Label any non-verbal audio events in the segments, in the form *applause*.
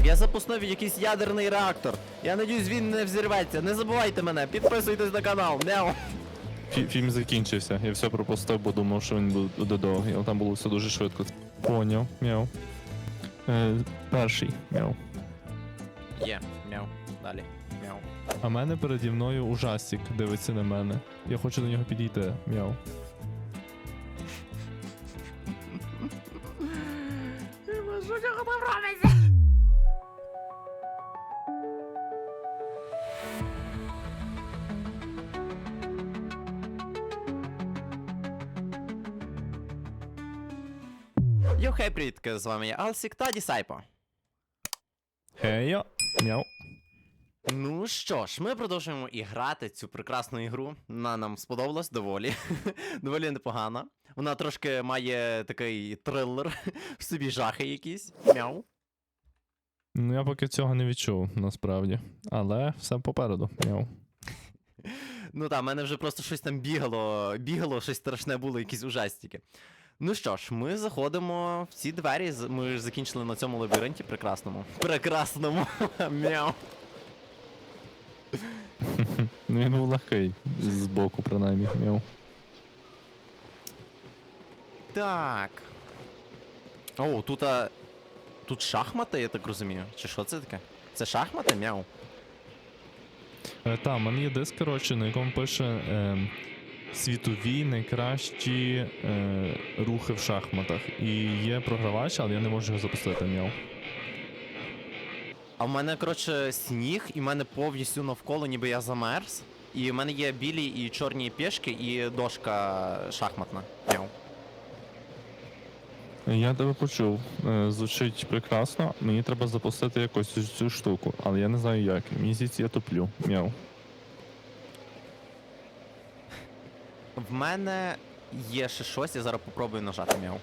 Так, я запустив якийсь ядерний реактор. Я надіюсь, він не взірветься. Не забувайте мене, підписуйтесь на канал. Мяу. Фі- Фільм закінчився. Я все пропустив, бо думав, що він буде довгий, але там було все дуже швидко. Поняв, мяу. Е, перший, мяу. Є, мяу. Далі. Мяу. А мене переді мною ужастик дивиться на мене. Я хочу до нього підійти, мяу. Хей, привітки, з вами я Алсік та Дісайпо. Хейо, мяу. Ну що ж, ми продовжуємо і грати цю прекрасну ігру. Вона нам сподобалась доволі. *laughs* доволі непогана. Вона трошки має такий трилер, в *laughs* собі жахи якісь. Мяу. Ну я поки цього не відчув, насправді. Але все попереду, мяу. *laughs* Ну так, в мене вже просто щось там бігало, бігало, щось страшне було, якісь ужастики. Ну що ж, ми заходимо в ці двері. Ми ж закінчили на цьому лабіринті прекрасному. Прекрасному. *laughs* Мяу. Ну він був легкий, з боку, принаймні, мяу. Так. О, тут. А... Тут шахмати, я так розумію. Чи що це таке? Це шахмати? Мяу. Е, та, в мене є диск, коротше, на якому пише е, світові найкращі е, рухи в шахматах. І є програвач, але я не можу його запустити, мяу. А в мене, коротше, сніг, і в мене повністю навколо, ніби я замерз. І в мене є білі і чорні пішки, і дошка шахматна. Мяу. Я тебе почув. Е, звучить прекрасно. Мені треба запустити якось цю, штуку, але я не знаю як. Здається, я туплю. Мяу. В мене є ще щось, я зараз попробую нажати мяу.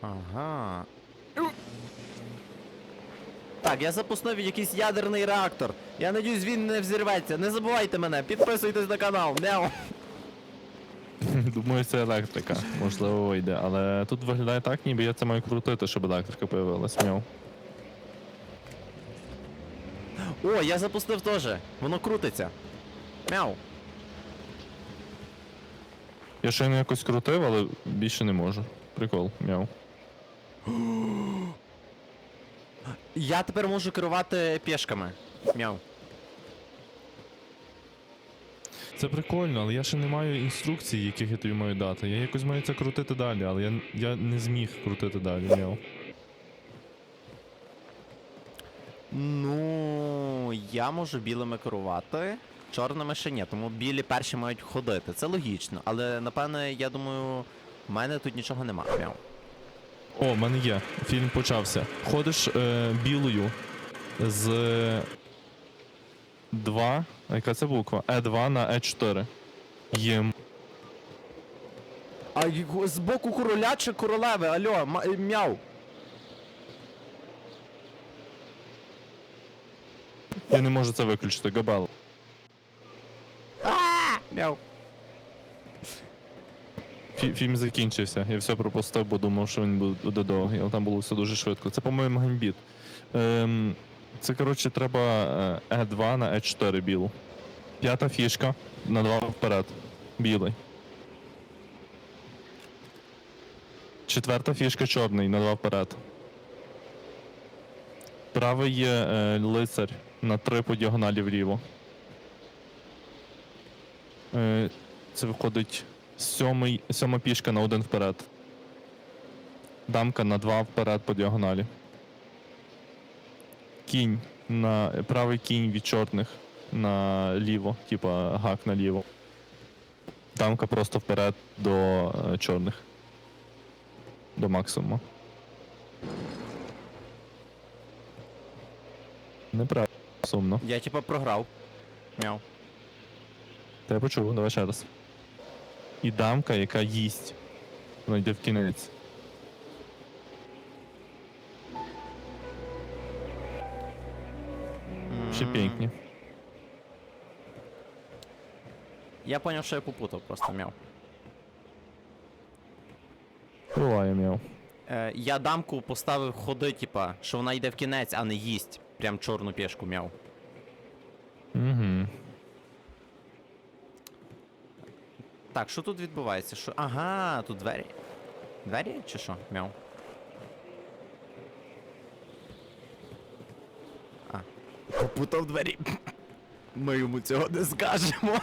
Ага. Так, я запустив якийсь ядерний реактор. Я надіюсь, він не взірветься. Не забувайте мене, підписуйтесь на канал. Мяу. Думаю, це електрика. Можливо, вийде. Але тут виглядає так, ніби я це маю крутити, щоб електрика появилась. Мяу. О, я запустив теж. Воно крутиться. Мяу. Я щойно якось крутив, але більше не можу. Прикол, мяу. *gasps* Я тепер можу керувати пішками. Мяу. Це прикольно, але я ще не маю інструкцій, яких я тобі маю дати. Я якось маю це крутити далі, але я, я не зміг крутити далі. Мяу. Ну, я можу білими керувати, чорними ще ні, тому білі перші мають ходити. Це логічно, але напевне, я думаю, в мене тут нічого нема. Мяу. О, в мене є. Фільм почався. Ходиш е, білою з 2. А яка це буква? Е2 на Е4. Єм. А й- з боку короля чи королеви? Алло, ма- е, мяу. Я не можу це виключити, Габел. Мяу. Фі- Фільм закінчився. Я все пропустив, бо думав, що він буде довгий, але там було все дуже швидко. Це, по-моєму, гамбіт. Ем, це, коротше, треба е, Е2 на Е4 білу. П'ята фішка на 2 вперед. Білий. Четверта фішка чорний на 2 вперед. Правий є е, лицар на 3 по діагоналі вліво. Е, це виходить сьомий, сьома пішка на один вперед. Дамка на два вперед по діагоналі. Кінь на правий кінь від чорних на ліво, типа гак наліво. Дамка просто вперед до е, чорних. До максимуму. Неправильно, сумно. Я типа програв. Мяу. Та я почув, давай ще раз. І дамка, яка їсть. Вона йде в кінець. Я поняв, що я попутав просто мяв. Буває м'яв. Е, я дамку поставив ходи, типа, що вона йде в кінець, а не їсть. Прям чорну пішку мяв. Угу. Так, що тут відбувається? Що... Ага, тут двері. Двері чи що? Мяу. Попутав двері. Ми йому цього не скажемо.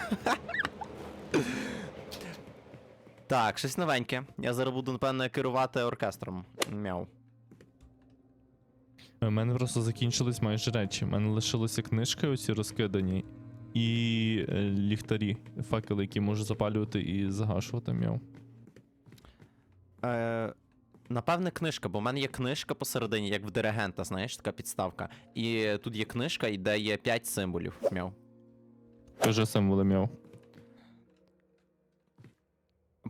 так, щось новеньке. Я зараз буду, напевно, керувати оркестром. Мяу. У мене просто закінчились майже речі. У мене лишилися книжки оці розкидані. І е, ліхтарі, факели, які можу запалювати і загашувати м'яв. Е, напевне, книжка, бо в мене є книжка посередині, як в диригента, знаєш, така підставка. І тут є книжка, і де є 5 символів. Мяу. Кажи символи м'яв.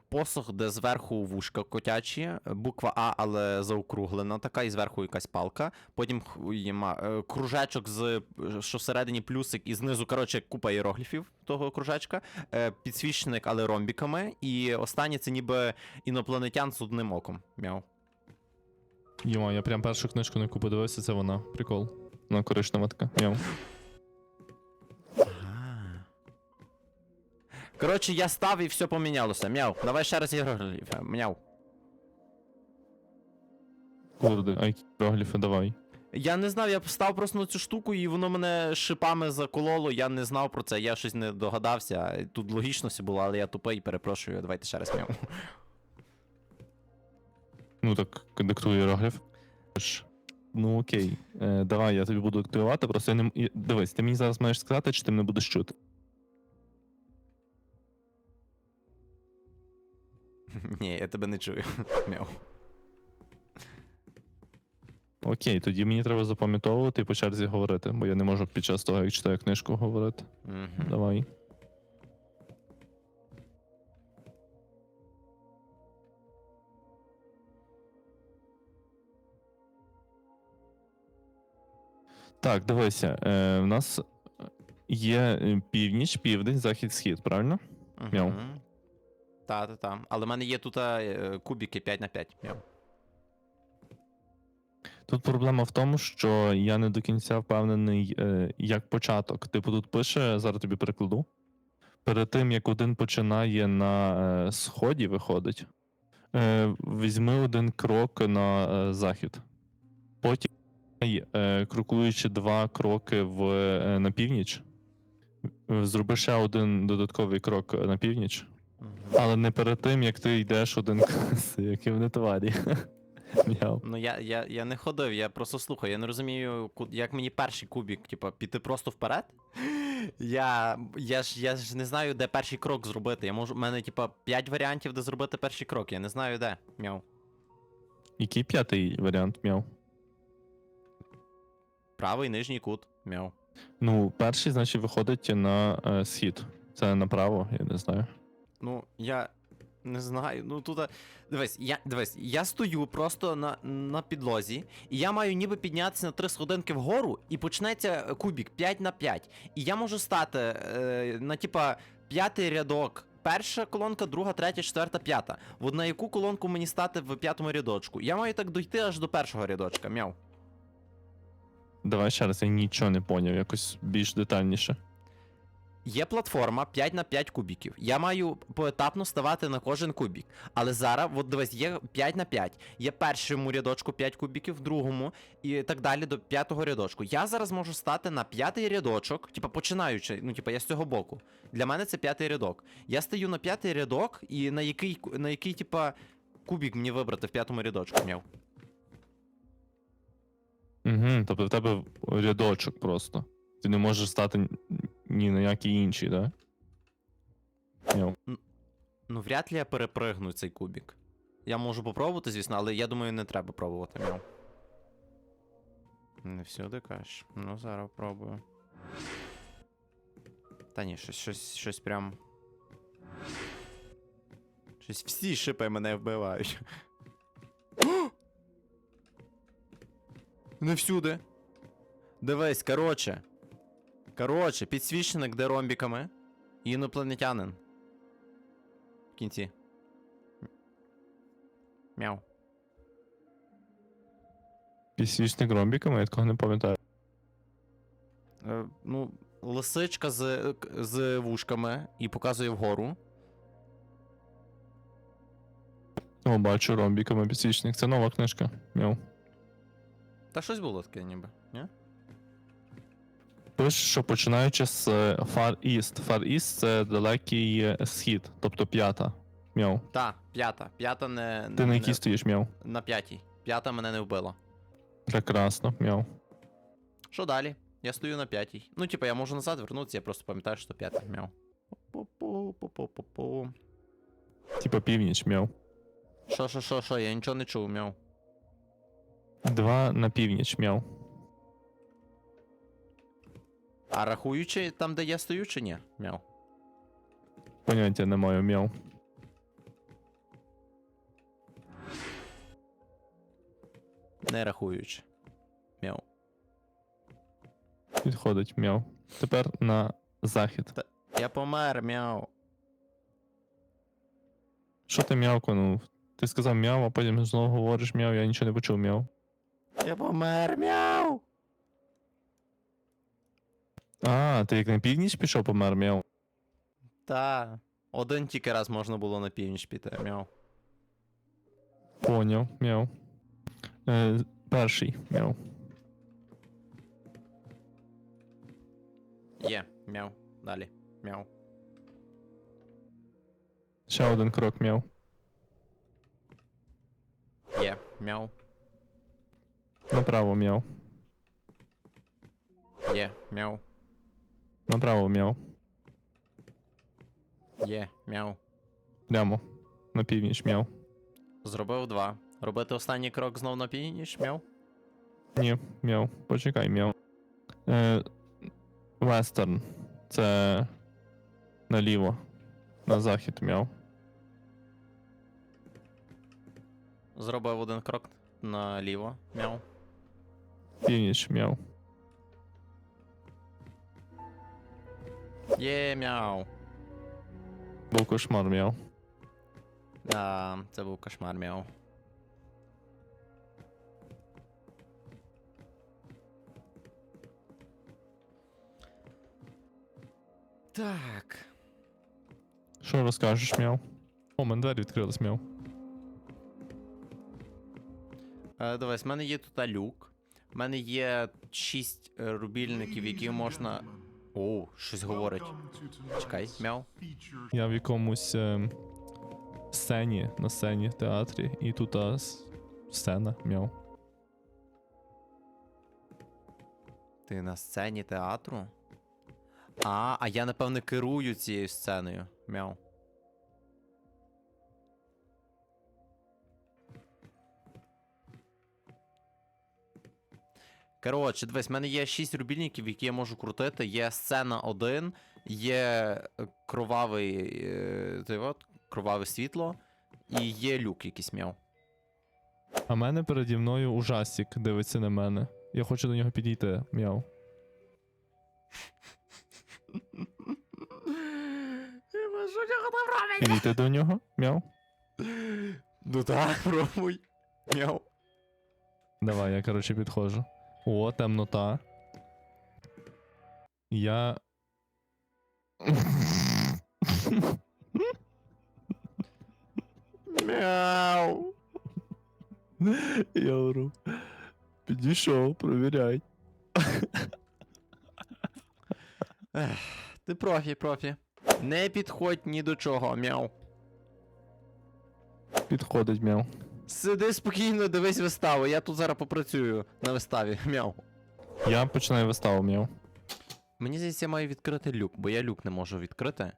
Посох, де зверху вушка котячі, буква А, але заокруглена така, і зверху якась палка. Потім ху- є ма- е, кружечок з що всередині плюсик, і знизу, коротше, купа іерогліфів того кружечка, е, підсвічник, але ромбіками. І останнє це ніби інопланетян з одним оком. Мяу. Йома, я прям першу книжку на яку подивився, це вона. Прикол. Вона коричнева така. М'яв. Коротше, я став і все помінялося. Мяу. Давай ще раз іерогліфи. Мяу. Кurde, а які давай. Я не знав, я став просто на цю штуку, і воно мене шипами закололо. Я не знав про це, я щось не догадався. Тут логічно все було, але я тупий, перепрошую. Давайте ще раз мяу. Ну так, диктуй іерогліф. Ну окей. Е, давай, я тобі буду диктувати, просто я не. м- і- Дивись, ти мені зараз маєш сказати, чи ти мене будеш чути. *laughs* Ні, я тебе не чую. *laughs* Мяу. Окей, тоді мені треба запам'ятовувати і по черзі говорити, бо я не можу під час того, як читаю книжку, говорити. Мгм. Давай. Так, дивися. Е, у нас є е, північ, південь, захід, схід, правильно? Мяу. Мгм. Та, та, та. Але в мене є тут е, кубики 5 на 5. Мяу. Тут проблема в тому, що я не до кінця впевнений, е, як початок. Типу, тут пише, зараз тобі перекладу. Перед тим, як один починає на е, сході, виходить, візьми один крок на захід. Потім, крокуючи два кроки в, на північ, зроби ще один додатковий крок на північ. Але не перед тим, як ти йдеш один які вони товарі. Мяу. Ну я, я, я не ходив, я просто слухаю, я не розумію, як мені перший кубік, типа, піти просто вперед. *gasps* Я, я, ж, я ж не знаю, де перший крок зробити. Я можу. У мене, типа, 5 варіантів, де зробити перший крок. Я не знаю де. Мяу. Який п'ятий варіант мяу? Правий нижній кут. Мяу. Ну, перший, значить, виходить на е, схід. Це направо, я не знаю. Ну, я не знаю. Ну тут. а, Дивись, я дивись, я стою просто на, на підлозі, і я маю ніби піднятися на 3 сходинки вгору, і почнеться кубік 5 на 5. І я можу стати е, на типа п'ятий рядок. Перша колонка, друга, третя, четверта, п'ята. От на яку колонку мені стати в п'ятому рядочку? Я маю так дойти аж до першого рядочка. Мяу. Давай ще раз, я нічого не поняв, якось більш детальніше. Є платформа 5 на 5 кубіків. Я маю поетапно ставати на кожен кубік. Але зараз, от дивись, є 5 на 5. Є першому рядочку 5 кубіків, другому і так далі до п'ятого рядочку. Я зараз можу стати на п'ятий рядочок, типа починаючи, ну типа я з цього боку. Для мене це п'ятий рядок. Я стою на п'ятий рядок, і на який, на який, типа, кубік мені вибрати в п'ятому рядочку. Мяв. Угу, тобто в тебе рядочок просто. Ти не можеш стати ні на який інший, так? Да? Мяу. Ну, вряд ли я перепригну цей кубік. Я можу попробувати, звісно, але я думаю, не треба пробувати. Мяу. Не всюди кажеш. Ну, зараз пробую. Та ні, щось, щось, щось прям. Щось всі шипи мене вбивають. *gasps* Не всюди. Дивись, короче. Коротше, підсвічник, де ромбіками. І інопланетянин. В кінці. Мяу. Підсвічник ромбіками, я такого не пам'ятаю. Е, ну, лисичка з, з вушками і показує вгору. О, бачу ромбіками підсвічник. Це нова книжка. Мяу. Та щось було таке ніби, ні? Пише, що починаючи з е, Far East. Far East це далекий е, схід, тобто п'ята. Мяу. Та, п'ята. П'ята не. Ти на не- якій стоїш, мяу? На п'ятій. П'ята мене не вбила. Прекрасно, мяу. Що далі? Я стою на п'ятій. Ну, типа, я можу назад вернутися, я просто пам'ятаю, що п'ята. Мяу. Типа північ, мяу. Що, що, що, що, я нічого не чув, мяу. Два на північ, мяу. А рахуючи там, де я стою, чи ні? Мяу. Поняття не маю, мяу. Не рахуючи. Мяу. Підходить, мяу. Тепер на захід. Я помер, мяу. Що ти м'явкнув? Ти сказав мяу, а потім знову говориш мяу, я нічого не почув мяу. Я помер, мяу. А, ти як на північ пішов помер, мяу. Та. Один тільки раз можна було на північ піти, мяу. Поняв, мяу. Е, перший, мяу. Є, мяу. Далі. Мяу. Ще один крок, мяу. Є, мяу. Направо, мяу. Є, мяу. Направо, мяу. Є, мяу. Прямо. На північ, мяу. Зробив два. Робити останній крок знов на північ, мяу. Ні, мяу. Почекай, мяу. Е, вестерн. Це наліво. На захід, мяу. Зробив один крок наліво, мяу. Північ, мяу. Є, мяу. Був кошмар, мяу. Да, це був кошмар, мяу. Так. Що розкажеш, мяу? О, мене двері відкрились, мяу. Е, дивись, в мене є тут люк. В мене є 6 рубільників, які можна. О, щось говорить. Чекай, мяу. Я в якомусь е, сцені, на сцені в театрі, і тут а, с- сцена, мяу. Ти на сцені театру? А, а я напевне керую цією сценою. Мяу. Коротше, дивись, в мене є 6 рубільників, які я можу крутити. Є сцена 1, є е, кровавий. е, от, кроваве світло, і є люк якийсь мяу. А мене переді мною ужастик дивиться на мене. Я хочу до нього підійти, мяу. *laughs* Підійти до нього, мяу. Ну так, пробуй. Мяу. Давай, я, коротше, підходжу. О, темнота. Я. Мяу. Я ору. Підійшов, провіряй. Ех, Ти профі, профі. Не підходь ні до чого, мяу. Підходить, мяу. Сиди спокійно, дивись виставу. Я тут зараз попрацюю на виставі. *laughs* Мяу. Я починаю виставу, мяу. Мені здається, я маю відкрити люк, бо я люк не можу відкрити.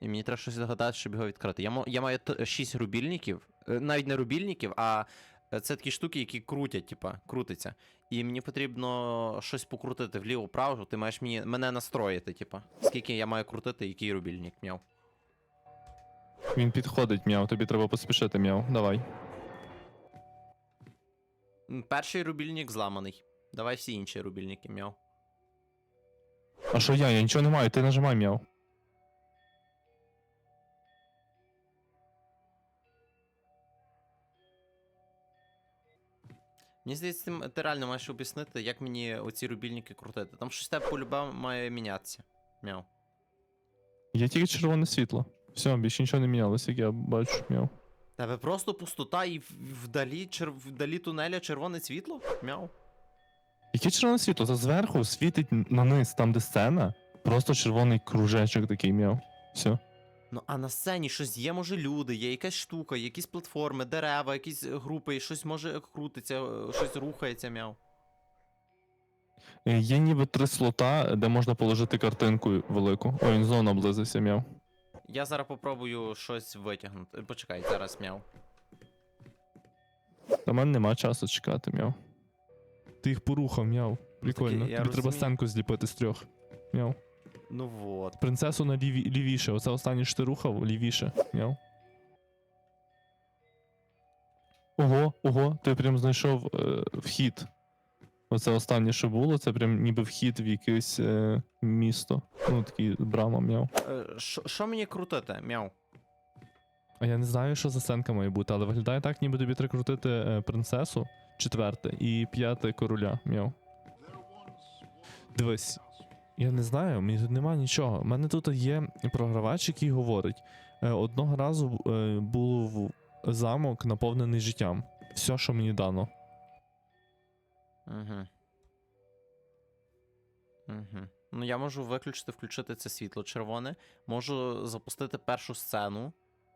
І мені треба щось згадати, щоб його відкрити. Я, мо- я маю 6 рубільників, е, навіть не рубільників, а е, це такі штуки, які крутять, типа, крутиться. І мені потрібно щось покрутити вліво-право, ти маєш мені, мене настроїти, типа. Скільки я маю крутити, який рубільник, мяу. Він підходить, мяу. Тобі треба поспішити, мяу. Давай. Перший рубільник зламаний. Давай всі інші рубільники, мяу. А що я? Я нічого не маю, ти нажимай м'яв. Мені здається, ти, реально маєш об'яснити, як мені оці рубільники крутити. Там щось тебе полюбе має мінятися. Мяу. Є тільки червоне світло. Все, більше нічого не мінялося, як я бачу, м'яв. Тебе просто пустота і вдалі, чер... вдалі тунеля червоне світло? Мяу. Яке червоне світло? Це зверху світить на низ, там де сцена. Просто червоний кружечок такий м'яв. Все. Ну а на сцені щось є, може, люди, є якась штука, якісь платформи, дерева, якісь групи, щось може крутиться, е, щось рухається, мяу. Е, Є ніби три слота, де можна положити картинку велику. Ой, він знову наблизився, м'яв. Я зараз попробую щось витягнути. Е, Почекай, зараз мяу. Та в мене нема часу чекати, м'яв. Ти їх порухав, м'яв. Прикольно. Ну, я Тобі треба розумію. сценку зліпити з трьох. М'яв. Ну вот. Принцесу на ліві... лівіше. Оце останнє що ти рухав, лівіше. М'яв. Ого, ого, ти прям знайшов е, вхід. Оце останнє, що було, це прям ніби вхід в якесь е, місто. Ну, такий брама, м'яв. Е, Що що мені крутити? Мяу. А я не знаю, що за сценка має бути, але виглядає так, ніби тобі треба крутити е, принцесу, четверте, і п'яте короля. М'яв. Дивись, я не знаю, мені тут немає нічого. У мене тут є програвач, який говорить: е, одного разу е, був замок наповнений життям. Все, що мені дано. Угу. Угу. Ну, я можу виключити, включити це світло червоне. Можу запустити першу сцену,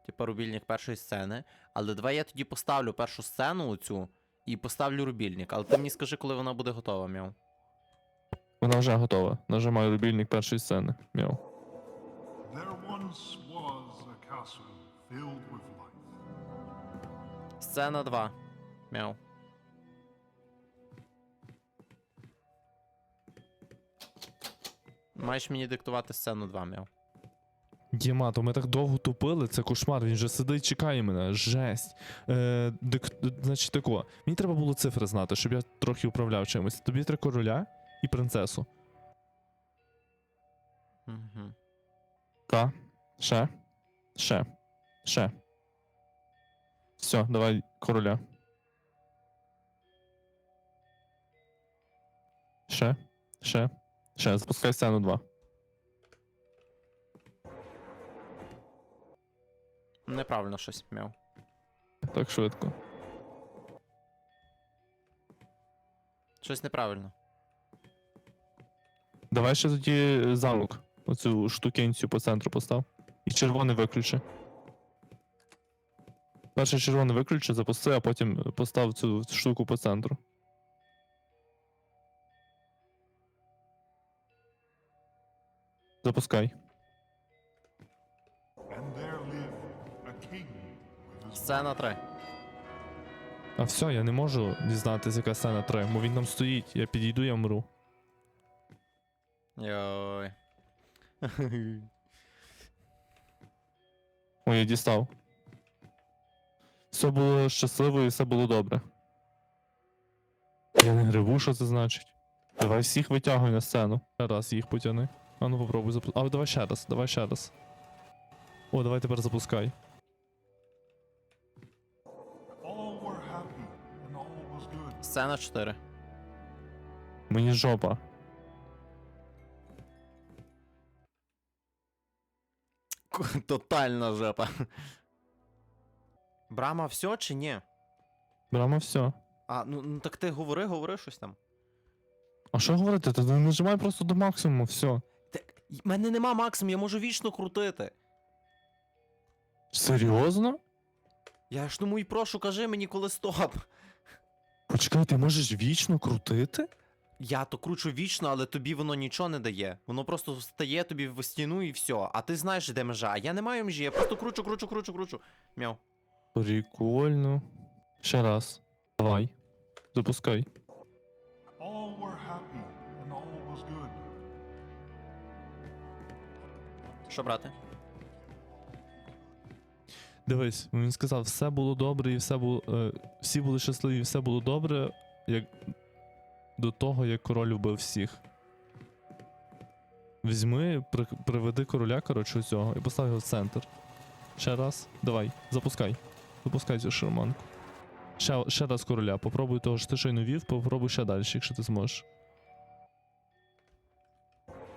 типу рубільник першої сцени. Але давай я тоді поставлю першу сцену оцю і поставлю рубільник. Але ти мені скажи, коли вона буде готова, мяу. Вона вже готова. Нажимаю рубільник першої сцени. М'яв. There once was a castle filled with light. Сцена 2. Мяу. Маєш мені диктувати сцену 2, мяу. Діма, то ми так довго тупили, це кошмар, він же сидить, чекає мене. Жесть. Е, дик, значить тако, мені треба було цифри знати, щоб я трохи управляв чимось. Тобі треба короля і принцесу. Угу. Та. Ще. Ще. Ще. Все, давай короля. Ще. Ще. Ще. Запускай сцену 2. Неправильно щось, мяу. Так швидко. Щось неправильно. Давай ще тоді замок. Оцю штукенцю по центру постав. І червоний виключи. Перше червоний виключи, запусти, а потім постав цю штуку по центру. Запускай. Сцена 3. А все, я не можу дізнатися, яка сцена 3, бо він там стоїть. Я підійду, я вмру. Йой. *laughs* Ой, я дістав. Все було щасливо і все було добре. Я не гриву, що це значить. Давай всіх витягуй на сцену. Ще раз їх потяни. А ну попробуй запускай. А давай ще раз, давай ще раз. О, давай тепер запускай. Сцена 4. Мені жопа. Тотальна жопа. Брама, все чи ні? Брама, все. А, ну, ну так ти говори, говори щось там. А що говорити? Не нажимай просто до максимуму, все. В мене нема максимум, я можу вічно крутити. Серйозно? Я ж тому і прошу, кажи мені, коли стоп. Почекай, ти можеш вічно крутити? Я то кручу вічно, але тобі воно нічого не дає. Воно просто встає тобі в стіну і все. А ти знаєш, де межа. А я не маю межі, я просто кручу, кручу, кручу, кручу. Мяу. Прикольно. Ще раз. Давай. Запускай. All were happy, Що брати? Дивись, він сказав, все було добре, і все було. Е, всі були щасливі, і все було добре, як до того, як король вбив всіх. Візьми, при, приведи короля, коротше, цього і постав його в центр. Ще раз. Давай, запускай. Запускай цю шарманку. Ще, ще раз короля. Попробуй того, що ти щойно вів, попробуй ще далі, якщо ти зможеш.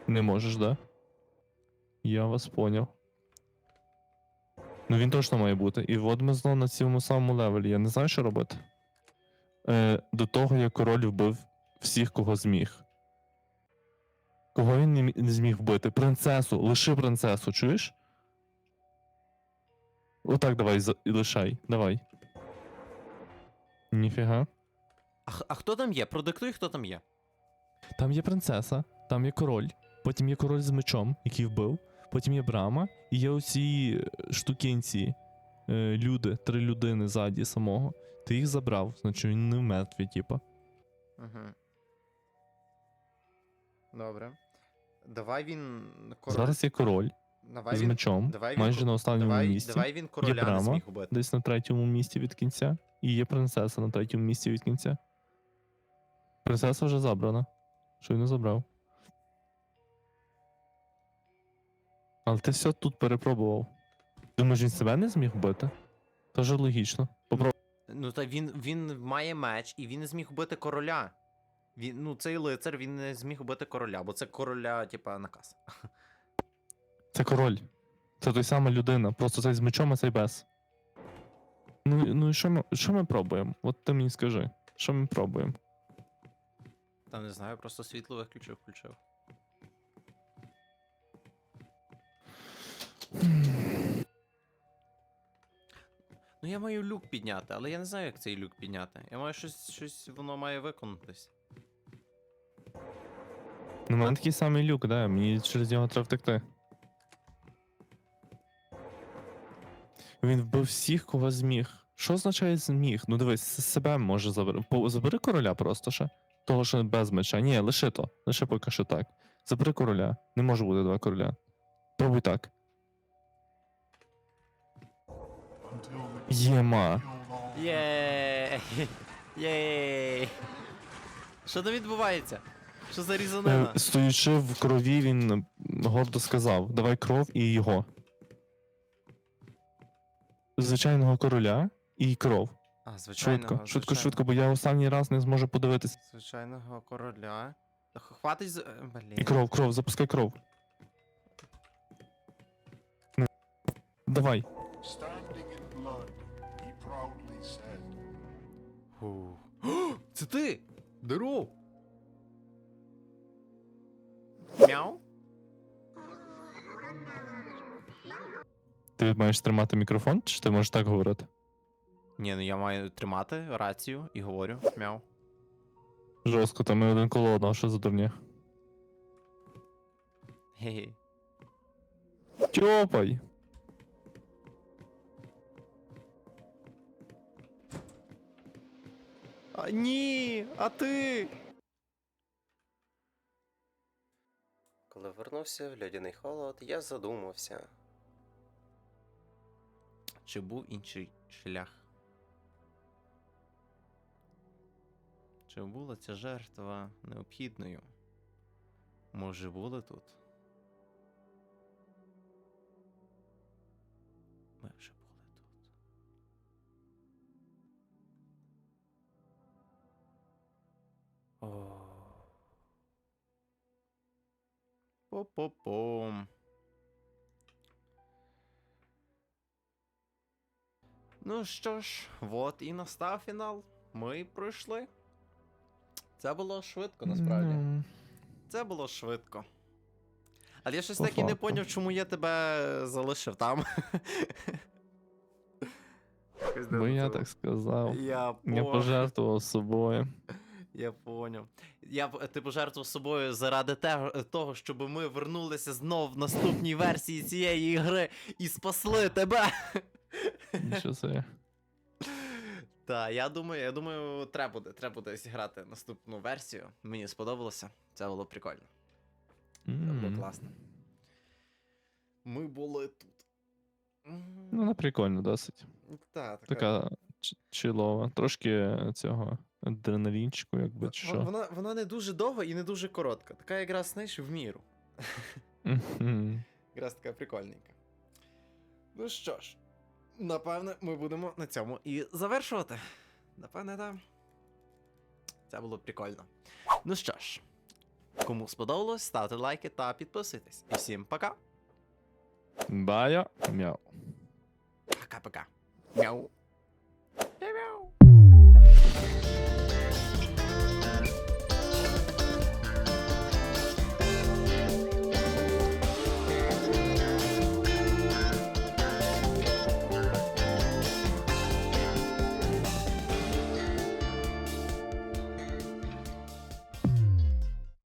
Не можеш, да? Я вас поняв. Ну він точно має бути. І от ми знову на цьому самому левелі. Я не знаю, що робити. Е, до того, як король вбив всіх, кого зміг. Кого він не, не зміг вбити? Принцесу, лиши принцесу, чуєш? Отак давай за- і лишай. Давай. Ніфіга. А, х- а хто там є? Продиктуй, хто там є. Там є принцеса, там є король, потім є король з мечом, який вбив, потім є брама, і є оці е, штукінці, е, люди, три людини ззаді самого. Ти їх забрав, значить він не мертвий, типа. Угу. Добре. Давай він. Зараз є король давай з він... мечом, давай майже ко- на останньому давай, місці. давай він короля не брама, зміг убити. Десь на третьому місці від кінця. І є принцеса на третьому місці від кінця. Принцеса вже забрана. Що він не забрав. Але ти все тут перепробував. Думаєш, він себе не зміг вбити? Тож логічно. Попробуй. Ну та він, він має меч і він не зміг убити короля. Він, ну, цей лицар він не зміг убити короля, бо це короля, типа, наказ. *laughs* Це король. Це той сама людина. Просто цей з мечом, а цей без. Ну, ну і що ми, що ми пробуємо? От ти мені скажи. Що ми пробуємо? Там не знаю, просто світло виключив, включив. Ну я маю люк підняти, але я не знаю, як цей люк підняти. Я маю щось, щось воно має виконатись. Ну, у мене такий самий люк, да, мені через нього треба втекти. Він вбив всіх, кого зміг. Що означає зміг? Ну дивись, себе може забери. Забери короля просто ще. Того, що без меча. Ні, лише то. Лише поки що так. Забери короля. Не може бути два короля. Пробуй так. Єма. Єй! Єй! Що там відбувається? Що за Е, різанина? Стоючи в крові, він гордо сказав: давай кров і його. Звичайного короля і кров. А, звичайного, Швидко, швидко, звичайного. швидко, бо я останній раз не зможу подивитись. Звичайного короля. Та х- Хватить з. е, Блін. І кров, кров, запускай кров. Ну, Давай. Фу. О, *gasps* Це ти! Здоров! Мяу? Ти маєш тримати мікрофон, чи ти можеш так говорити? Ні, ну я маю тримати рацію і говорю. Мяу. Жорстко, там ми один коло одного, що за дурня. Хе-хе. Тьопай! А ні, а ти. Коли вернувся в льодяний холод, я задумався. Чи був інший шлях? Чи була ця жертва необхідною? Може, були тут? По-по-пом. Ну що ж, от і настав фінал. Ми пройшли. Це було швидко, насправді. Ну, Це було швидко. Але я щось По так і не поняв, чому я тебе залишив там. Бо я так сказав. Я Я пожертвував собою. Я поняв. Я б- ти пожертвував собою заради того, щоб ми вернулися знов в наступній версії цієї гри і спасли тебе. Що це? Так, я думаю, я думаю, треба буде, треба буде зіграти наступну версію. Мені сподобалося. Це було прикольно. Це було класно. Ми були тут. Ну, вона прикольно досить. та, така. Така чилова. Трошки цього адреналінчику, якби чи що. вона, вона не дуже довга і не дуже коротка. Така якраз, знаєш, в міру. Якраз така прикольненька. Ну що ж, напевне, ми будемо на цьому і завершувати. Напевне, так. Це було прикольно. Ну що ж, кому сподобалось, ставте лайки та підписуйтесь. І всім пока. Бая, мяу. Пока-пока. Мяу. Мяу.